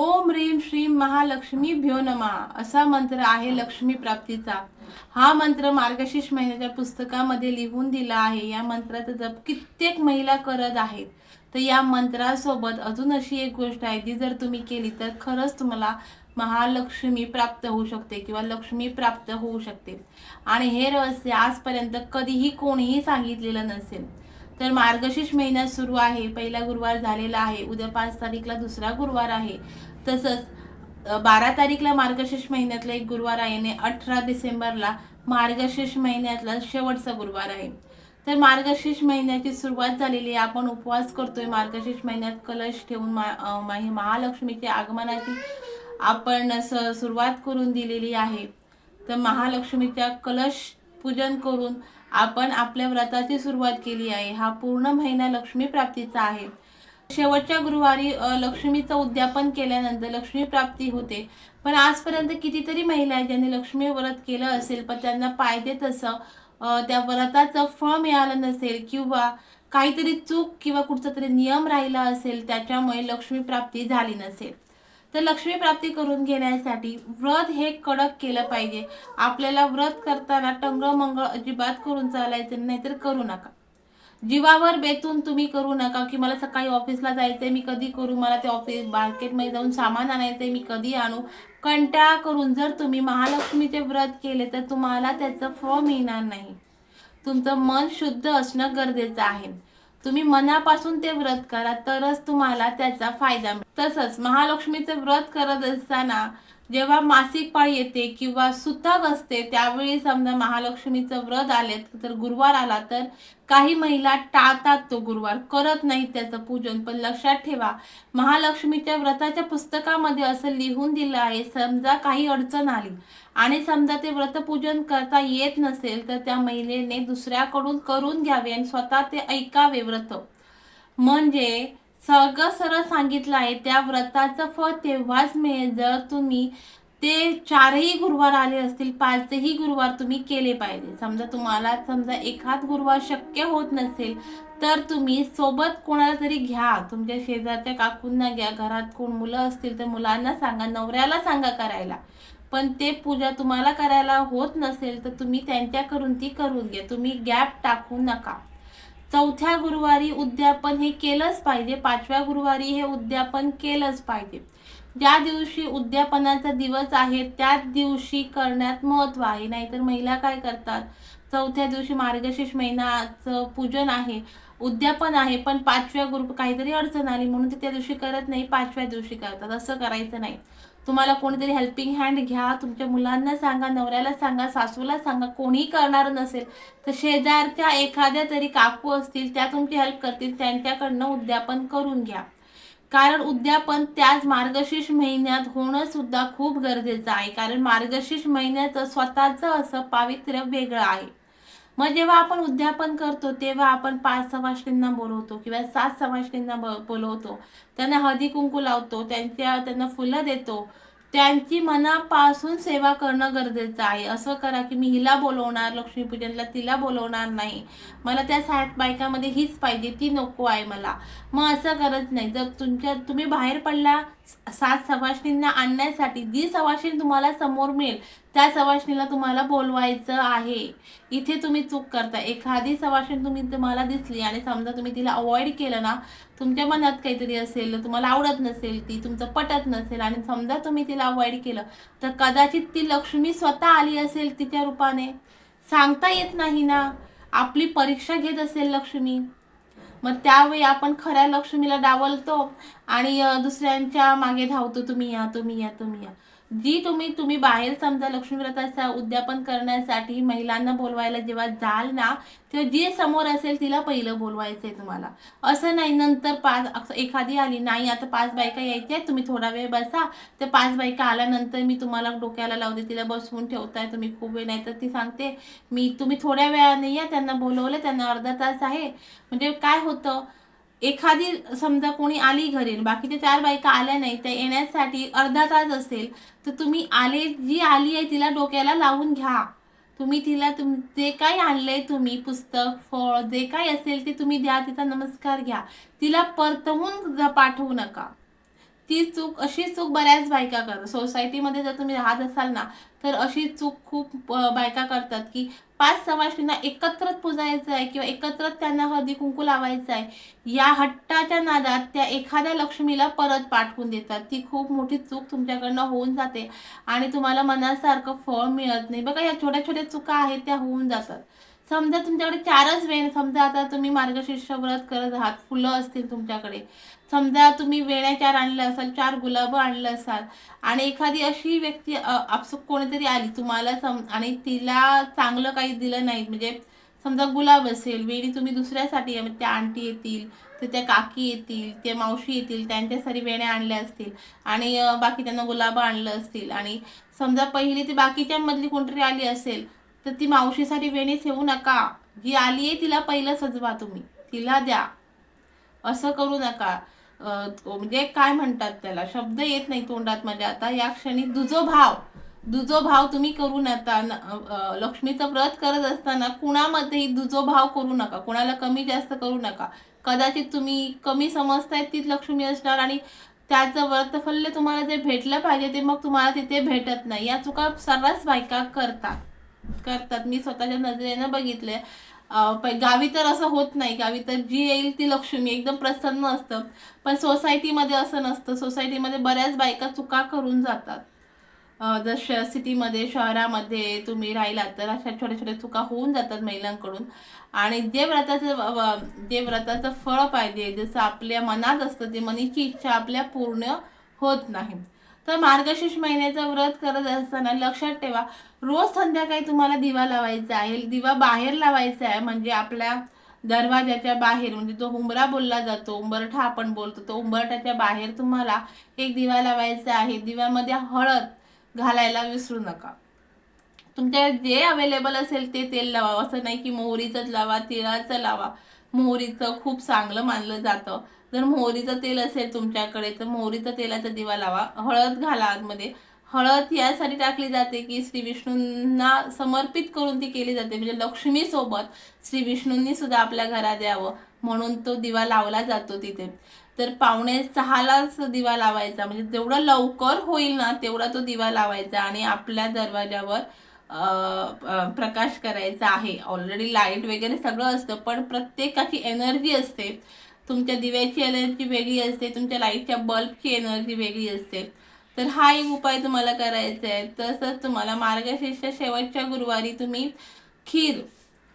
ओम ह्रीम श्रीम महालक्ष्मी भ्यो नमा. असा मंत्र आहे लक्ष्मी प्राप्तीचा. हा मंत्र मार्गशीर्ष महिन्याच्या पुस्तकामध्ये लिहून दिला आहे. या मंत्राचा जप कित्येक महिला करत आहेत. तर या मंत्रासोबत अजून अशी एक गोष्ट आहे जी जर तुम्ही केली तर खरंच तुम्हाला महालक्ष्मी प्राप्त होऊ शकते किंवा लक्ष्मी प्राप्त होऊ शकते. आणि हे रहस्य आजपर्यंत कधीही कोणीही सांगितलेलं नसेल. तर मार्गशीर्ष महिना सुरू आहे पहिला गुरुवार झालेला आहे उद्या पाच तारीखला दुसरा गुरुवार आहे. तसंच बारा तारीखला मार्गशीर्ष महिन्यातला एक गुरुवार आहे आणि अठरा डिसेंबरला मार्गशीर्ष महिन्यातला शेवटचा गुरुवार आहे. तर मार्गशीर्ष महिन्याची सुरुवात झालेली आहे. आपण उपवास करतोय. मार्गशीर्ष महिन्यात कलश ठेवून मा महालक्ष्मीच्या आगमनाची आपण स- सुरुवात करून दिलेली आहे. तर महालक्ष्मीच्या कलश पूजन करून आपण आपल्या व्रताची सुरुवात केली आहे. हा पूर्ण महिना लक्ष्मी प्राप्तीचा आहे. शेवटच्या गुरुवारी लक्ष्मीचं उद्यापन केल्यानंतर लक्ष्मी प्राप्ती होते. पण आजपर्यंत कितीतरी महिला आहेत ज्यांनी लक्ष्मी व्रत केलं असेल पण त्यांना पाहिजे तसं त्या व्रताचं फळ मिळालं नसेल किंवा काहीतरी चूक किंवा कुठचा तरी नियम राहिला असेल त्याच्यामुळे लक्ष्मी प्राप्ती झाली नसेल. तर लक्ष्मी प्राप्ती करून घेण्यासाठी व्रत हे कडक केलं पाहिजे. आपल्याला व्रत करताना टंगळ अजिबात करून चालायचं नाही तर करू नका. जीवावर बेतून तुम्ही करू नका की मला सकाळी ऑफिसला जायचंय मी कधी करू? मला ते ऑफिस मार्केटमध्ये जाऊन सामान आणायचंय मी कधी आणू? कंटाळा करून जर तुम्ही महालक्ष्मीचे व्रत केले तर तुम्हाला त्याचं फळ मिळणार नाही. तुमचं मन शुद्ध असणं गरजेचं आहे. तुम्ही मनापासून ते व्रत करा तरच तुम्हाला त्याचा फायदा मिळेल. तसंच महालक्ष्मीचं व्रत करत असताना जेव्हा मासिक पाळी येते किंवा सुतक असते त्यावेळी समजा महालक्ष्मीचं व्रत आले तर गुरुवार आला तर काही महिला टाळतात तो गुरुवार. करत नाहीत त्याचं पूजन. पण लक्षात ठेवा महालक्ष्मीच्या व्रताच्या पुस्तकामध्ये असं लिहून दिलं आहे समजा काही अडचण आली आणि समजा ते व्रतपूजन करता येत नसेल तर त्या महिलेने दुसऱ्याकडून करून घ्यावे आणि स्वतः ते ऐकावे व्रत. म्हणजे सगळं सरळ सांगितलं आहे. त्या व्रताचं फळ तेव्हाच मिळेल जर तुम्ही ते चारही गुरुवार आले असतील पाचही गुरुवार तुम्ही केले पाहिजे. समजा तुम्हाला समजा एखाद गुरुवार शक्य होत नसेल तर तुम्ही सोबत कोणाला तरी घ्या. तुमच्या शेजारच्या काकूंना घ्या. घरात कोण मुलं असतील तर मुलांना सांगा नवऱ्याला सांगा करायला. पण ते पूजा तुम्हाला करायला होत नसेल तर तुम्ही त्यांच्याकडून ती करून घ्या. तुम्ही गॅप टाकू नका. चौथ्या गुरुवारी उद्यापन हे केलंच पाहिजे. पाचव्या गुरुवारी हे उद्यापन केलंच पाहिजे. ज्या दिवशी उद्यापनाचा दिवस आहे त्याच दिवशी करण्यात महत्त्व आहे. नाहीतर महिला काय करतात? चौथ्या दिवशी मार्गशीर्ष महिनाचं पूजन आहे उद्यापन आहे पण पाचव्या गुरु काहीतरी अडचण आली म्हणून ते त्या दिवशी करत नाही पाचव्या दिवशी करतात. असं करायचं नाही. तुम्हाला कोणीतरी हेल्पिंग हँड घ्या तुमच्या मुलांना सांगा नवऱ्याला सांगा सासूला सांगा कोणी करणार नसेल तर शेजारच्या एखाद्या तरी काकू असतील त्या तुमची हेल्प करतील त्यांच्याकडनं उद्यापन करून घ्या. कारण उद्यापन त्याच मार्गशीर्ष महिन्यात होणं सुद्धा खूप गरजेचं आहे. कारण मार्गशीर्ष महिन्याचं स्वतःचं असं पावित्र्य वेगळं आहे. मग जेव्हा आपण उद्यापन करतो तेव्हा आपण पाच सवाष्णींना बोलवतो किंवा सात सवाष्णींना ब- बोलवतो. त्यांना हळदी कुंकू लावतो त्यांच्या त्यांना फुलं देतो. त्यांची मनापासून सेवा करणं गरजेचं आहे. असं करा की मी हिला बोलवणार लक्ष्मीपूजनला तिला बोलवणार नाही. मला त्या सात बायकामध्ये हीच पाहिजे ती नको आहे मला. मग असं करत नाही. जर तुमच्या तुम्ही बाहेर पडला सात सवाशिणींना आणण्यासाठी जी सवाष्णी तुम्हाला समोर मिळेल त्या सवाशिणीला तुम्हाला बोलवायचं आहे. इथे तुम्ही चूक करता. एखादी सवाष्णी तुम्ही तुम्हाला दिसली आणि समजा तुम्ही तिला अवॉइड केलं ना तुमच्या मनात काहीतरी असेल तुम्हाला आवडत नसेल ती तुमचं पटत नसेल आणि समजा तुम्ही तिला अवॉइड केलं तर कदाचित ती लक्ष्मी स्वतः आली असेल तिच्या रूपाने. सांगता येत नाही ना. आपली परीक्षा घेत असेल लक्ष्मी. मग त्यावेळी आपण खऱ्या लक्ष्मीला डावलतो आणि दुसऱ्यांच्या मागे धावतो तुम्ही या तुम्ही या तुम्ही या. जी तुम्ही तुम्ही बाहेर समजा लक्ष्मीव्रताचा उद्यापन करण्यासाठी महिलांना बोलवायला जेव्हा जाल ना तेव्हा जी समोर असेल तिला पहिलं बोलवायचं आहे तुम्हाला. असं नाही नंतर पाच एखादी आली नाही आता पाच बायका यायच्या आहेत तुम्ही थोडा वेळ बसा. ते पाच बायका आल्यानंतर मी तुम्हाला डोक्याला लावते तिला बसवून ठेवताय तुम्ही खूप वेळ नाही तर ती सांगते मी तुम्ही थोड्या वेळाने या त्यांना बोलवलं त्यांना अर्धा तास आहे. म्हणजे काय होतं एखादी समजा कोणी आली घरी बाकीच्या चार बायका आल्या नाही त्या येण्यासाठी अर्धा तास असेल तर तुम्ही आले जी आली आहे तिला डोक्याला लावून घ्या. तुम्ही तिला तुम जे काही आणलंय तुम्ही पुस्तक फळ जे काही असेल ते तुम्ही द्या तिचा नमस्कार घ्या. तिला परतवून पाठवू नका. ती चूक अशी चूक बऱ्याच बायका कर सोसायटीमध्ये जर तुम्ही राहत असाल ना तर अशी चूक खूप बायका करतात की पाच सवाष्णींना एकत्रच पुजायचं आहे किंवा एकत्रच त्यांना हळदी कुंकू लावायचं आहे. या हट्टाच्या नादात त्या एखाद्या लक्ष्मीला परत पाठवून देतात. ती खूप मोठी चूक तुमच्याकडनं होऊन जाते आणि तुम्हाला मनासारखं फळ मिळत नाही. बघा या छोट्या छोट्या चुका आहेत त्या होऊन जातात. समजा तुमच्याकडे चारच वेळ समजा आता तुम्ही मार्गशीर्ष व्रत करत आहात फुलं असतील तुमच्याकडे. समजा तुम्ही वेण्या चार आणलं असाल चार गुलाबं आणलं असाल आणि एखादी अशी व्यक्ती आपसूक कोणीतरी आली तुम्हाला सम आणि तिला चांगलं काही दिलं नाही म्हणजे समजा गुलाब असेल वेणी तुम्ही दुसऱ्यासाठी म्हणजे त्या आंटी येतील तर त्या काकी येतील त्या मावशी येतील त्यांच्यासाठी वेण्या आणल्या असतील आणि बाकी त्यांना गुलाबं आणलं असतील आणि समजा पहिली ती बाकीच्या मधली कोणतरी आली असेल तर ती मावशीसाठी वेणी ठेवू नका. जी आली आहे तिला पहिलं सजवा तुम्ही. तिला द्या. असं करू नका. म्हणजे काय म्हणतात त्याला? शब्द येत नाही तोंडात माझ्या आता या क्षणी दुजो भाव. दुजो भाव तुम्ही करू नका. न- लक्ष्मीचं व्रत करत असताना कुणामध्येही दुजो भाव करू नका. कुणाला कमी जास्त करू नका. कदाचित तुम्ही कमी समजताय तीच लक्ष्मी असणार आणि त्याचं व्रतफल्य तुम्हाला जे भेटलं पाहिजे ते मग तुम्हाला तिथे भेटत नाही. या चुका सर्रास बायका करतात. करतात. मी स्वतःच्या नजरेनं बघितले प- गावी तर असं होत नाही. गावी तर जी येईल ती लक्ष्मी. एकदम प्रसन्न असतं. पण सोसायटीमध्ये असं नसतं. सोसायटीमध्ये बऱ्याच बायका चुका करून जातात. जसं जर श सिटीमध्ये शहरामध्ये तुम्ही राहिलात तर अशा छोट्या छोट्या चुका होऊन जातात महिलांकडून. आणि जे व्रताचं जे व्रताचं फळ पाहिजे. जसं आपल्या मनात असतं ते मनीची इच्छा आपल्या पूर्ण होत नाही. तर मार्गशीर्ष महिन्याचं व्रत करत असताना लक्षात ठेवा रोज संध्याकाळी तुम्हाला दिवा लावायचा आहे दिवा बाहेर लावायचा आहे म्हणजे आपल्या दरवाजाच्या बाहेर म्हणजे तो उंबरा बोलला जातो उंबरठा आपण बोलतो तो उंबरठाच्या बाहेर तुम्हाला एक दिवा लावायचा आहे दिव्यामध्ये हळद घालायला विसरू नका. तुमच्या जे अवेलेबल असेल ते तेल लावा असं नाही की मोहरीचंच लावा तिळाचं लावा. मोहरीचं खूप चांगलं मानलं जातं. जर मोहरीचं तेल असेल तुमच्याकडे तर मोहरीचं तेलाचा दिवा लावा. हळद घाला आतमध्ये. हळद यासाठी टाकली जाते की श्री विष्णूंना समर्पित करून ती केली जाते. म्हणजे लक्ष्मीसोबत श्री विष्णूंनी सुद्धा आपल्या घरात यावं म्हणून तो दिवा लावला जातो तिथे. तर पावणे सहालाच दिवा लावायचा. म्हणजे जेवढं लवकर होईल ना तेवढा तो दिवा लावायचा आणि आपल्या दरवाजावर प्रकाश करायचा आहे. ऑलरेडी लाइट वगैरे सगळं असतं पण प्रत्येकाची एनर्जी असते. तुमच्या दिव्याची एनर्जी वेगळी असते तुमच्या लाईटच्या बल्बची एनर्जी वेगळी असते. तर हा एक उपाय तुम्हाला करायचा आहे. तसंच तुम्हाला मार्गशीर्ष शेवटच्या गुरुवारी तुम्ही खीर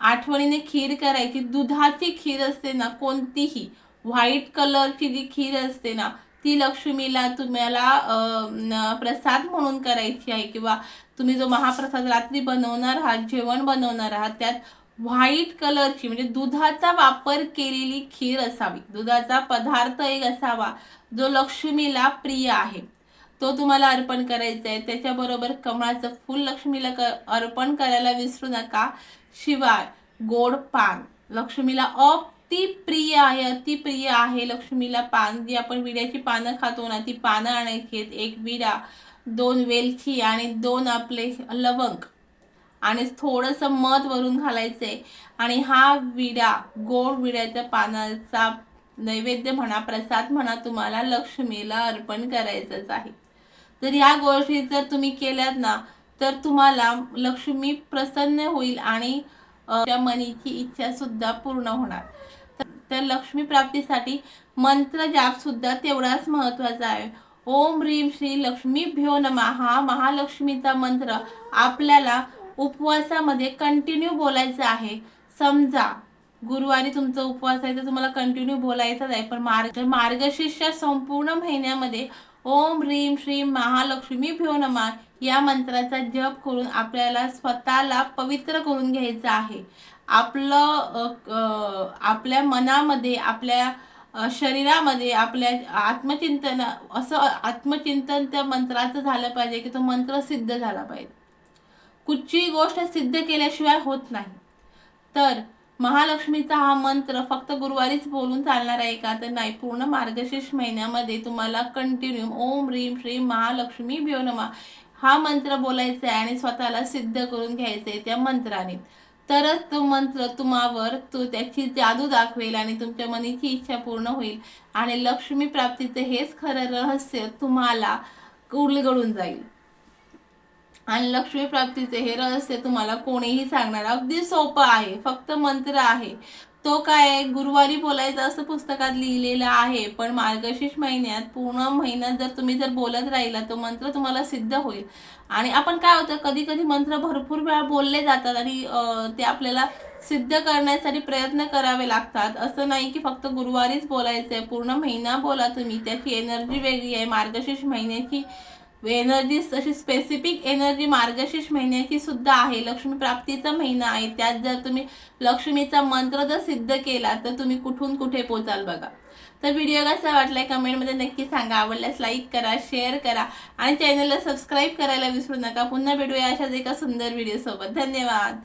आठवणीने खीर करायची. दुधाची खीर असते ना कोणतीही व्हाईट कलरची जी खीर असते ना ती लक्ष्मीला तुम्हाला प्रसाद म्हणून करायची आहे. किंवा तुम्ही जो महाप्रसाद रात्री बनवणार आहात जेवण बनवणार आहात त्यात व्हाईट कलरची म्हणजे दुधाचा वापर केलेली खीर असावी. दुधाचा पदार्थ एक असावा जो लक्ष्मीला प्रिय आहे. तो तुम्हाला अर्पण करायचा आहे. त्याच्याबरोबर कमळाचं फूल लक्ष्मीला क अर्पण करायला विसरू नका. शिवाय गोड पान. लक्ष्मीला अति प्रिय आहे अति प्रिय आहे लक्ष्मीला पान. जी आपण विड्याची पानं खातो ना ती पानं आणायची आहेत. एक विडा दोन वेलची आणि दोन आपले लवंग. आणि थोडंसं मध वरून घालायचंय आणि हा विडा गोड विड्याच्या पानाचा नैवेद्य म्हणा प्रसाद म्हणा तुम्हाला लक्ष्मीला अर्पण करायचंच आहे. तर या गोष्टी जर तुम्ही केल्यात ना तर तुम्हाला लक्ष्मी प्रसन्न होईल आणि त्या मनीची इच्छा सुद्धा पूर्ण होणार. तर- तर लक्ष्मी प्राप्तीसाठी मंत्र जाप सुद्धा तेवढाच महत्त्वाचा आहे. ओम ह्रीम श्री लक्ष्मीभ्यो नमा हा महालक्ष्मीचा मंत्र आपल्याला उपवासामध्ये कंटिन्यू बोलायचं आहे. समजा गुरुवारी तुमचा उपवास आहे तर तुम्हाला कंटिन्यू बोलायचंच आहे पण मार्ग मार्गशीर्ष संपूर्ण महिन्यामध्ये ओम ह्रीम श्रीम महालक्ष्मी भ्यो नमा या मंत्राचा जप करून आपल्याला स्वतःला पवित्र करून घ्यायचं आहे. आपलं आपल्या मनामध्ये आपल्या शरीरामध्ये आपल्या आत्मचिंतन असं आत्मचिंतन त्या मंत्राचं झालं पाहिजे की तो मंत्र सिद्ध झाला पाहिजे. कुठचीही गोष्ट सिद्ध केल्याशिवाय होत नाही. तर महालक्ष्मीचा हा मंत्र फक्त गुरुवारीच बोलून चालणार आहे का? तर नाही पूर्ण मार्गशीर्ष महिन्यामध्ये तुम्हाला कंटिन्यू ओम ह्रीम श्रीम महालक्ष्मी भ्यो नमा हा मंत्र बोलायचा आहे आणि स्वतःला सिद्ध करून घ्यायचं आहे त्या मंत्राने. तरच तो मंत्र तुम्हावर तो त्याची जादू दाखवेल आणि तुमच्या मनीची इच्छा पूर्ण होईल आणि लक्ष्मी प्राप्तीचं हेच खरं रहस्य तुम्हाला उलगडून जाईल. आणि लक्ष्मी प्राप्तीचे हे रहस्य तुम्हाला कोणीही सांगणार. अगदी सोपं आहे. फक्त मंत्र आहे. तो काय आहे? गुरुवारी बोलायचं असं पुस्तकात लिहिलेलं आहे. पण मार्गशीर्ष महिन्यात पूर्ण महिन्यात जर तुम्ही जर बोलत राहिला तो मंत्र तुम्हाला सिद्ध होईल. आणि आपण काय होतं? कधी कधी मंत्र भरपूर वेळा बोलले जातात आणि ते आपल्याला सिद्ध करण्यासाठी प्रयत्न करावे लागतात. असं नाही की फक्त गुरुवारीच बोलायचं आहे पूर्ण महिना बोला तुम्ही. त्याची एनर्जी वेगळी आहे. मार्गशीर्ष महिन्याची एनर्जी तशी स्पेसिफिक एनर्जी मार्गशीर्ष महिन्याची सुद्धा आहे. लक्ष्मी प्राप्तीचा महिना आहे. त्यात जर तुम्ही लक्ष्मीचा मंत्र जर सिद्ध केला तर तुम्ही कुठून कुठे पोचाल बघा. तर व्हिडिओ कसा वाटलाय कमेंटमध्ये नक्की सांगा. आवडल्यास लाईक करा शेअर करा आणि चॅनलला सबस्क्राईब करायला विसरू नका. पुन्हा भेटूया अशाच एका सुंदर व्हिडिओसोबत धन्यवाद.